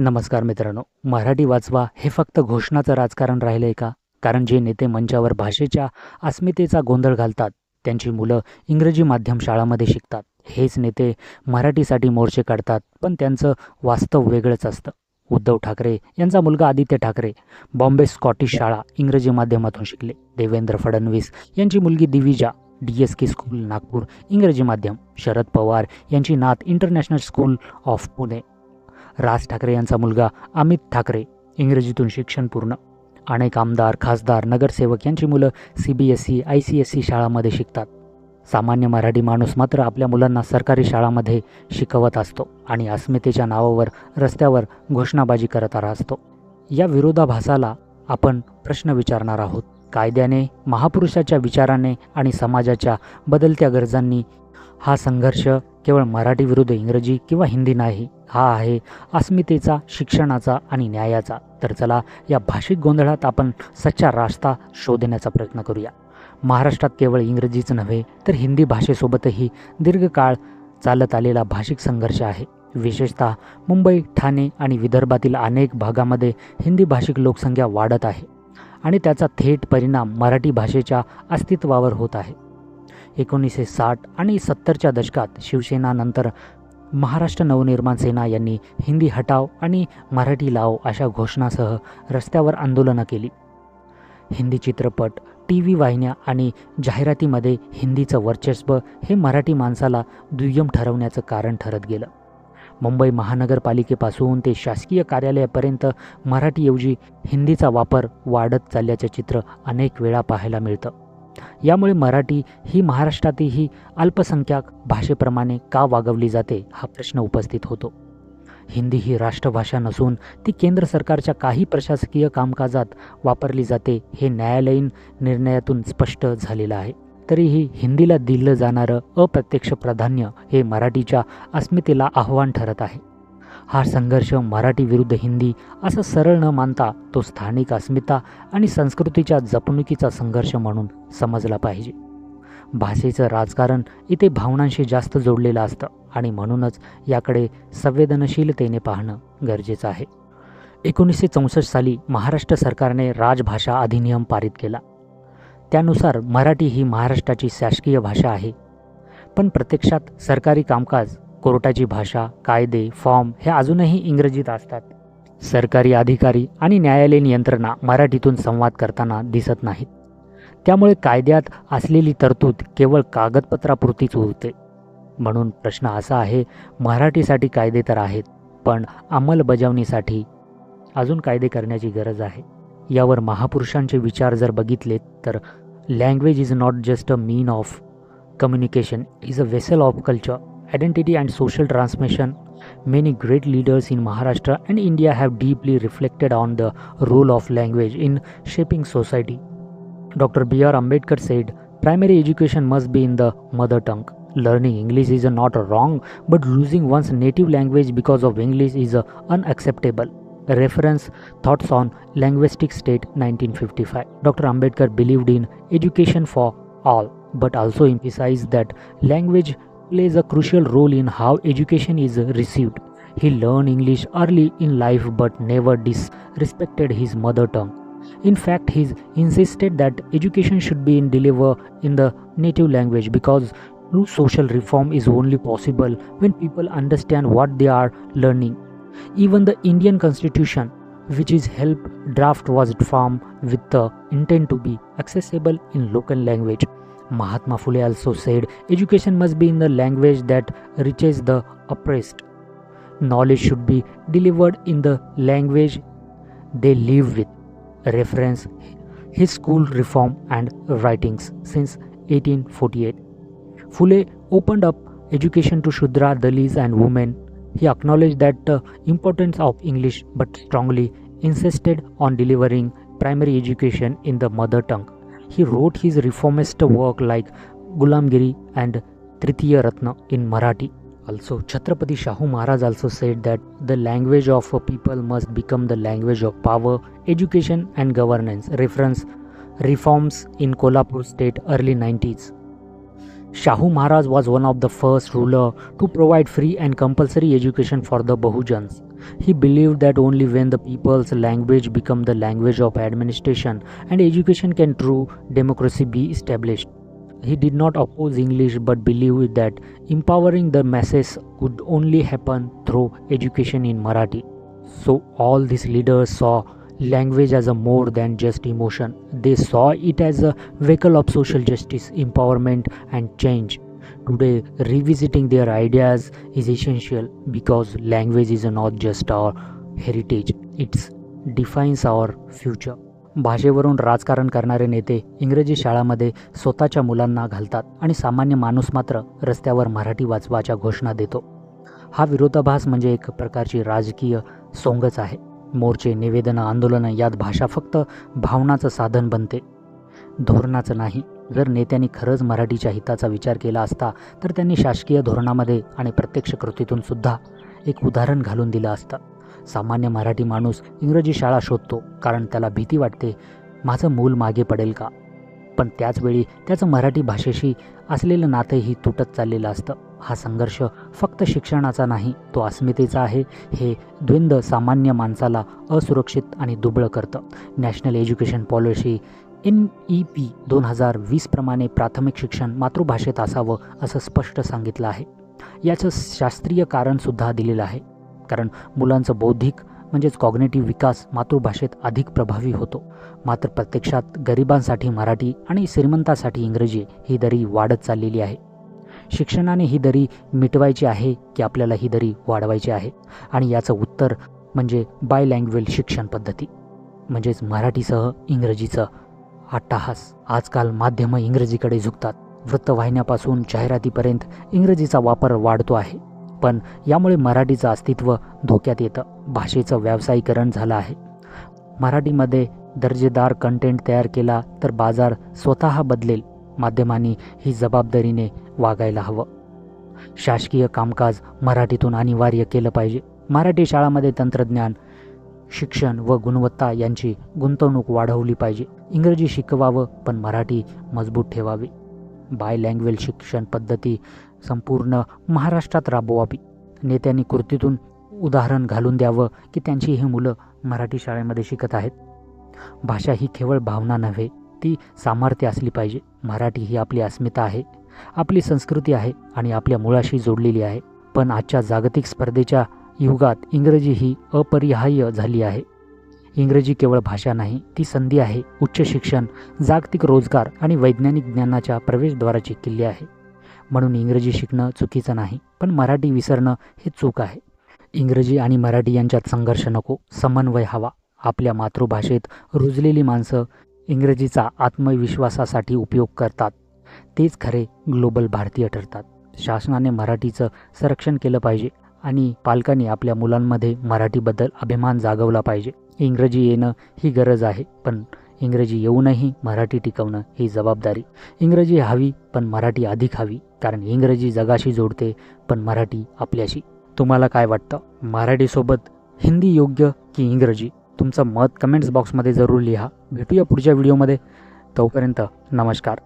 नमस्कार मित्रांनो. मराठी वाचवा हे फक्त घोषणाचं राजकारण राहिलं आहे का? कारण जे नेते मंचावर भाषेच्या अस्मितेचा गोंधळ घालतात त्यांची मुलं इंग्रजी माध्यम शाळामध्ये शिकतात. हेच नेते मराठीसाठी मोर्चे काढतात पण त्यांचं वास्तव वेगळंच असतं. उद्धव ठाकरे यांचा मुलगा आदित्य ठाकरे बॉम्बे स्कॉटिश शाळा इंग्रजी माध्यमातून शिकले. देवेंद्र फडणवीस यांची मुलगी Divija D S K school Nagpur इंग्रजी माध्यम. शरद पवार यांची नात international school of Pune. Raj Thackeray यांचा मुलगा अमित ठाकरे इंग्रजीतून शिक्षण पूर्ण. अनेक आमदार खासदार नगरसेवक यांची मुलं C B S C I C S C शाळामध्ये शिकतात. सामान्य मराठी माणूस मात्र आपल्या मुलांना सरकारी शाळामध्ये शिकवत असतो आणि अस्मितेच्या नावावर रस्त्यावर घोषणाबाजी करत असतो. या विरोधाभासाला आपण प्रश्न विचारणार आहोत. कायद्याने महापुरुषाच्या विचाराने आणि समाजाच्या बदलत्या गरजांनी हा संघर्ष केवळ मराठी विरुद्ध इंग्रजी किंवा हिंदी नाही हा आहे अस्मितेचा शिक्षणाचा आणि न्यायाचा. तर चला या भाषिक गोंधळात आपण सच्चा रास्ता शोधण्याचा प्रयत्न करूया. महाराष्ट्रात केवळ इंग्रजीच नव्हे तर हिंदी भाषेसोबतही दीर्घकाळ चालत आलेला भाषिक संघर्ष आहे. विशेषतः मुंबई ठाणे आणि विदर्भातील अनेक भागामध्ये हिंदी भाषिक लोकसंख्या वाढत आहे आणि त्याचा थेट परिणाम मराठी भाषेच्या अस्तित्वावर होत आहे. एकोणीसशे साठ आणि सत्तरच्या दशकात शिवसेनानंतर महाराष्ट्र नवनिर्माण सेना यांनी हिंदी हटाव आणि मराठी लाव अशा घोषणासह रस्त्यावर आंदोलनं केली. हिंदी चित्रपट टी व्ही वाहिन्या आणि जाहिरातीमध्ये हिंदीचं वर्चस्व हे मराठी माणसाला दुय्यम ठरवण्याचं कारण ठरत गेलं. मुंबई महानगरपालिकेपासून ते शासकीय कार्यालयापर्यंत मराठीऐवजी हिंदीचा वापर वाढत चालल्याचं चित्र अनेक वेळा पाहायला मिळतं. यामुळे मराठी ही महाराष्ट्रातही अल्पसंख्याक भाषेप्रमाणे का वागवली जाते हा प्रश्न उपस्थित होतो. हिंदी ही राष्ट्रभाषा नसून ती केंद्र सरकारच्या काही प्रशासकीय कामकाजात वापरली जाते हे न्यायालयीन निर्णयातून स्पष्ट झालेलं आहे. तरीही हिंदीला दिलं जाणारं अप्रत्यक्ष प्राधान्य हे मराठीच्या अस्मितेला आव्हान ठरत आहे. हा संघर्ष मराठी विरुद्ध हिंदी असं सरळ न मानता तो स्थानिक अस्मिता आणि संस्कृतीच्या जपणुकीचा संघर्ष म्हणून समजला पाहिजे. भाषेचं राजकारण इथे भावनांशी जास्त जोडलेलं असतं आणि म्हणूनच याकडे संवेदनशीलतेने पाहणं गरजेचं आहे. एकोणीसशे चौसष्ट साली महाराष्ट्र सरकारने राजभाषा अधिनियम पारित केला. त्यानुसार मराठी ही महाराष्ट्राची शासकीय भाषा आहे. पण प्रत्यक्षात सरकारी कामकाज कोर्टाची भाषा कायदे फॉर्म हे अजूनही इंग्रजीत असतात. सरकारी अधिकारी आणि न्यायालयीन यंत्रणा मराठीतून संवाद करताना दिसत नाहीत. त्यामुळे कायद्यात असलेली तरतूद केवळ कागदपत्रापुरतीच उरते म्हणून प्रश्न असा आहे मराठीसाठी कायदे तर आहेत पण अंमलबजावणीसाठी अजून कायदे करण्याची गरज आहे. यावर महापुरुषांचे विचार जर बघितले तर language is not just a mean of communication is a vessel of culture identity and social transmission. Many great leaders in Maharashtra and India have deeply reflected on the role of language in shaping society. Dr. B.R. Ambedkar said, Primary education must be in the mother tongue. Learning English is not wrong, but losing one's native language because of English is uh, unacceptable. Reference Thoughts on Linguistic State 1955. Dr. Ambedkar believed in education for all, but also emphasized that language plays a crucial role in how education is received. He learned English early in life but never disrespected his mother tongue. In fact, he insisted that education should be delivered in the native language because true social reform is only possible when people understand what they are learning. Even the Indian constitution, which is help draft was formed with the intent to be accessible in local language. Mahatma Phule also said education must be in the language that reaches the oppressed. Knowledge should be delivered in the language they live with. Reference his school reform and writings since 1848. Phule opened up education to Shudra, Dalits, and women. He acknowledged that the importance of English but strongly insisted on delivering primary education in the mother tongue. He wrote his reformist work like Gulamgiri and Tritiya Ratna in Marathi. Also, Chhatrapati Shahu Maharaj also said that the language of a people must become the language of power, education, and governance. Reference Reforms in Kolhapur state early 90s. Shahu Maharaj was one of the first ruler to provide free and compulsory education for the Bahujans. He believed that only when the people's language become the language of administration and education can true democracy be established. He did not oppose English but believed that empowering the masses could only happen through education in Marathi. So all these leaders saw language as a more than just emotion. They saw it as a vehicle of social justice, empowerment, and change. Today, revisiting their ideas is essential because language is not just our heritage, it defines our future. भाषेवरून राजकारण करणारे नेते इंग्रजी शाळामध्ये स्वतःच्या मुलांना घालतात आणि सामान्य माणूस मात्र रस्त्यावर मराठी वाचवाच्या घोषणा देतो. हा विरोधाभास म्हणजे एक प्रकारची राजकीय सोंगच आहे. मोर्चे निवेदनं आंदोलनं यात भाषा फक्त भावनाचं साधन बनते. धोरणाचं नाही. जर नेत्यांनी खरंच मराठीच्या हिताचा विचार केला असता तर त्यांनी शासकीय धोरणामध्ये आणि प्रत्यक्ष कृतीतून सुद्धा एक उदाहरण घालून दिलं असतं. सामान्य मराठी माणूस इंग्रजी शाळा शोधतो कारण त्याला भीती वाटते माझं मूल मागे पडेल का? पण त्याचवेळी त्याचं मराठी भाषेशी असलेलं नातंही तुटत चाललेलं असतं. हा संघर्ष फक्त शिक्षणाचा नाही तो अस्मितेचा आहे. हे द्वंद्व सामान्य माणसाला असुरक्षित आणि दुबळं करतं. National education policy N E P दोन हजार वीसप्रमाणे प्राथमिक शिक्षण मातृभाषेत असावं असं स्पष्ट सांगितलं आहे. याचं शास्त्रीय कारणसुद्धा दिलेलं आहे. कारण मुलांचं बौद्धिक म्हणजेच कॉग्नेटिव्ह विकास मातृभाषेत अधिक प्रभावी होतो. मात्र प्रत्यक्षात गरिबांसाठी मराठी आणि श्रीमंतासाठी इंग्रजी ही दरी वाढत चाललेली आहे. शिक्षणाने ही दरी मिटवायची आहे की आपल्याला ही दरी वाढवायची आहे? आणि याचं उत्तर म्हणजे बाय लँग्वेज शिक्षण पद्धती. म्हणजेच मराठीसह इंग्रजीचं अट्टाहास. आजकाल माध्यमं इंग्रजीकडे झुकतात. वृत्तवाहिन्यापासून जाहिरातीपर्यंत इंग्रजीचा वापर वाढतो आहे. पण यामुळे मराठीचं अस्तित्व धोक्यात येतं. भाषेचं व्यावसायीकरण झालं आहे. मराठीमध्ये दर्जेदार कंटेंट तयार केला तर बाजार स्वतः बदलेल. माध्यमांनी ही जबाबदारीने वागायला हवं. शासकीय कामकाज मराठीतून अनिवार्य केलं पाहिजे. मराठी शाळामध्ये तंत्रज्ञान शिक्षण व गुणवत्ता यांची गुंतवणूक वाढवली पाहिजे. इंग्रजी शिकवावं पण मराठी मजबूत ठेवावी. बाय लँग्वेज शिक्षण पद्धती संपूर्ण महाराष्ट्रात राबवावी. नेत्यांनी कृतीतून उदाहरण घालून द्यावं की त्यांची ही मुलं मराठी शाळेमध्ये शिकत आहेत. भाषा ही केवळ भावना नव्हे ती सामर्थ्य असली पाहिजे. मराठी ही आपली अस्मिता आहे आपली संस्कृती आहे आणि आपल्या मुळाशी जोडलेली आहे. पण आजच्या जागतिक स्पर्धेच्या युगात इंग्रजी ही अपरिहार्य झाली आहे. इंग्रजी केवळ भाषा नाही ती संधी आहे उच्च शिक्षण जागतिक रोजगार आणि वैज्ञानिक ज्ञानाच्या प्रवेशद्वाराची किल्ली आहे. म्हणून इंग्रजी शिकणं चुकीचं नाही पण मराठी विसरणं हे चूक आहे. इंग्रजी आणि मराठी यांच्यात संघर्ष नको समन्वय हवा. आपल्या मातृभाषेत रुजलेली माणसं इंग्रजीचा आत्मविश्वासासाठी उपयोग करतात. तेच खरे ग्लोबल भारतीय ठरतात. शासनाने मराठीचं संरक्षण केलं पाहिजे. आणि पालकांनी आपल्या मुलांमध्ये मराठीबद्दल अभिमान जागवला पाहिजे. इंग्रजी येणं ही गरज आहे पण इंग्रजी येऊनही मराठी टिकवणं ही जबाबदारी. इंग्रजी हवी पण मराठी अधिक हवी कारण इंग्रजी जगाशी जोडते पण मराठी आपल्याशी. तुम्हाला काय वाटतं? मराठीसोबत हिंदी योग्य की इंग्रजी? तुमचं मत कमेंट्स बॉक्समध्ये जरूर लिहा. भेटूया पुढच्या व्हिडिओमध्ये. तोपर्यंत नमस्कार.